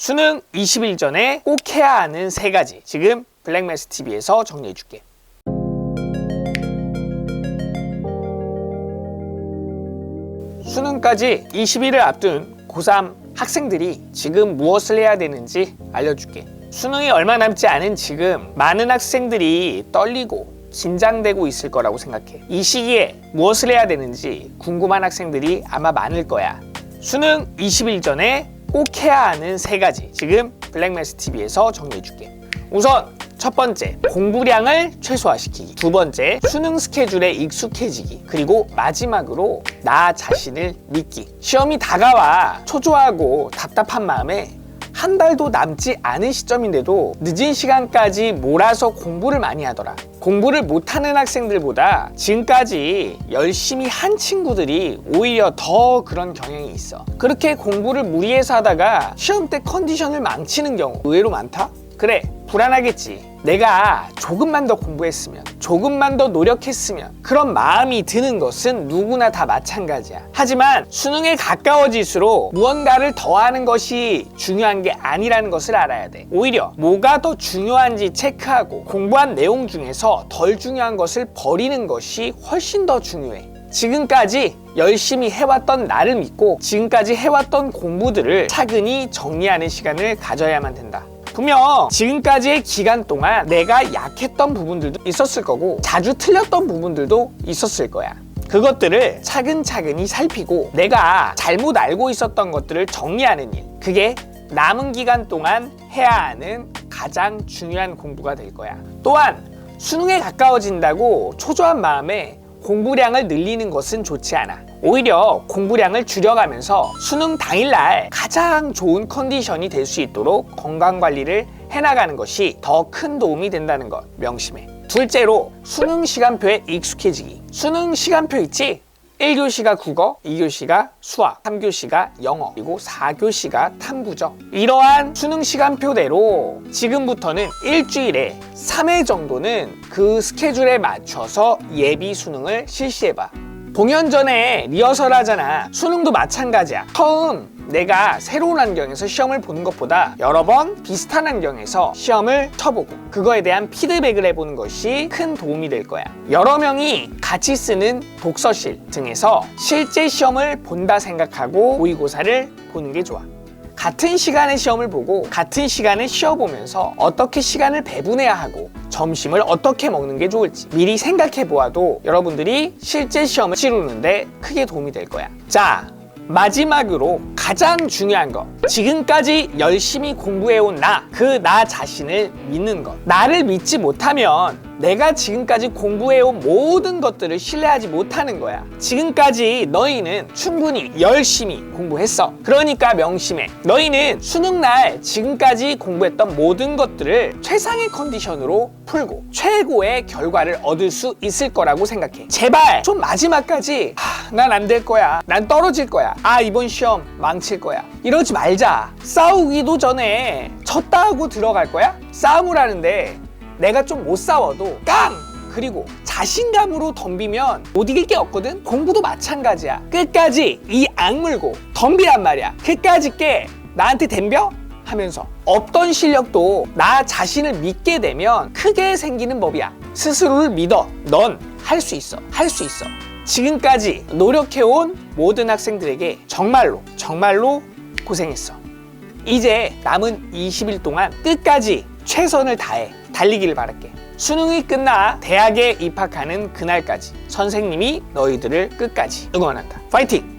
수능 20일 전에 꼭 해야 하는 세 가지. 지금 블랙매스 TV에서 정리해 줄게. 수능까지 20일을 앞둔 고3 학생들이 지금 무엇을 해야 되는지 알려줄게. 수능이 얼마 남지 않은 지금 많은 학생들이 떨리고 긴장되고 있을 거라고 생각해. 이 시기에 무엇을 해야 되는지 궁금한 학생들이 아마 많을 거야. 수능 20일 전에 꼭 해야 하는 세 가지. 지금 블랙매스 TV에서 정리해 줄게. 우선 첫 번째, 공부량을 최소화시키기. 두 번째, 수능 스케줄에 익숙해지기. 그리고 마지막으로 나 자신을 믿기. 시험이 다가와 초조하고 답답한 마음에 한 달도 남지 않은 시점인데도 늦은 시간까지 몰아서 공부를 많이 하더라. 공부를 못하는 학생들보다 지금까지 열심히 한 친구들이 오히려 더 그런 경향이 있어. 그렇게 공부를 무리해서 하다가 시험 때 컨디션을 망치는 경우 의외로 많다? 그래, 불안하겠지. 내가 조금만 더 공부했으면, 조금만 더 노력했으면, 그런 마음이 드는 것은 누구나 다 마찬가지야. 하지만 수능에 가까워질수록 무언가를 더하는 것이 중요한 게 아니라는 것을 알아야 돼. 오히려 뭐가 더 중요한지 체크하고 공부한 내용 중에서 덜 중요한 것을 버리는 것이 훨씬 더 중요해. 지금까지 열심히 해왔던 나를 믿고 지금까지 해왔던 공부들을 차근히 정리하는 시간을 가져야만 된다. 분명 지금까지의 기간 동안 내가 약했던 부분들도 있었을 거고 자주 틀렸던 부분들도 있었을 거야. 그것들을 차근차근히 살피고 내가 잘못 알고 있었던 것들을 정리하는 일. 그게 남은 기간 동안 해야 하는 가장 중요한 공부가 될 거야. 또한 수능에 가까워진다고 초조한 마음에 공부량을 늘리는 것은 좋지 않아. 오히려 공부량을 줄여가면서 수능 당일날 가장 좋은 컨디션이 될 수 있도록 건강 관리를 해나가는 것이 더 큰 도움이 된다는 것 명심해. 둘째로 수능 시간표에 익숙해지기. 수능 시간표 있지? 1교시가 국어, 2교시가 수학, 3교시가 영어, 그리고 4교시가 탐구죠. 이러한 수능 시간표대로 지금부터는 일주일에 3회 정도는 그 스케줄에 맞춰서 예비 수능을 실시해봐. 공연 전에 리허설 하잖아. 수능도 마찬가지야. 처음 내가 새로운 환경에서 시험을 보는 것보다 여러 번 비슷한 환경에서 시험을 쳐보고 그거에 대한 피드백을 해보는 것이 큰 도움이 될 거야. 여러 명이 같이 쓰는 독서실 등에서 실제 시험을 본다 생각하고 모의고사를 보는 게 좋아. 같은 시간에 시험을 보고 같은 시간에 쉬어보면서 어떻게 시간을 배분해야 하고 점심을 어떻게 먹는 게 좋을지 미리 생각해 보아도 여러분들이 실제 시험을 치르는데 크게 도움이 될 거야. 자, 마지막으로 가장 중요한 거. 지금까지 열심히 공부해온 나, 그 나 자신을 믿는 것. 나를 믿지 못하면 내가 지금까지 공부해온 모든 것들을 신뢰하지 못하는 거야. 지금까지 너희는 충분히 열심히 공부했어. 그러니까 명심해. 너희는 수능 날 지금까지 공부했던 모든 것들을 최상의 컨디션으로 풀고 최고의 결과를 얻을 수 있을 거라고 생각해. 제발 좀 마지막까지 난 안 될 거야. 난 떨어질 거야. 아 이번 시험 망칠 거야. 이러지 말자. 싸우기도 전에 졌다 하고 들어갈 거야? 싸움을 하는데 내가 좀 못 싸워도 깡! 그리고 자신감으로 덤비면 못 이길 게 없거든? 공부도 마찬가지야. 끝까지 이 악물고 덤비란 말이야. 끝까지 깨. 나한테 덤벼? 하면서 없던 실력도 나 자신을 믿게 되면 크게 생기는 법이야. 스스로를 믿어. 넌 할 수 있어. 할 수 있어. 지금까지 노력해온 모든 학생들에게 정말로, 정말로 고생했어. 이제 남은 20일 동안 끝까지 최선을 다해 달리기를 바랄게. 수능이 끝나 대학에 입학하는 그날까지 선생님이 너희들을 끝까지 응원한다. 파이팅!